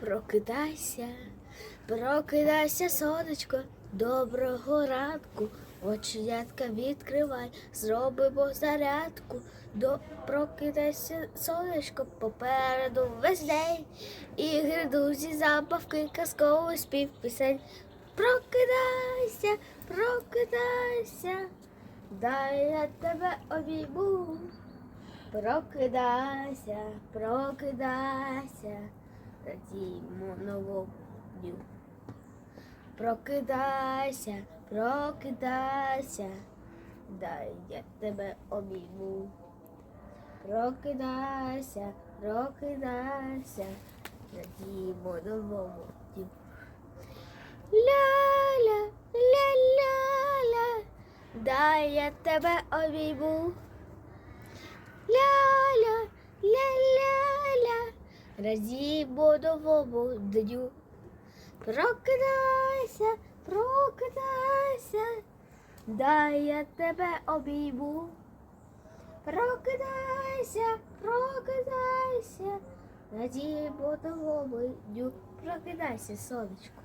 Прокидайся, прокидайся, сонечко, доброго ранку. Оченятка відкривай, зробимо зарядку. До прокидайся, сонечко, попереду весь день. Ігри, друзі, забавки, казковий спів пісень. Прокидайся, прокидайся, дай я тебе обійму. Прокидайся, прокидайся, радімо новому. Прокидайся, прокидайся, дай я тебе обійму. Прокидайся, прокидайся, новому дню. Ля-ля, ля-ля-ля, дай я тебе обійму. Ля-ля, ля-ля-ля, радімо дню. Прокидайся, прокидайся, дай я тебе обійму. Прокидайся, прокидайся, радімо новому дню. Прокидайся, сонечко.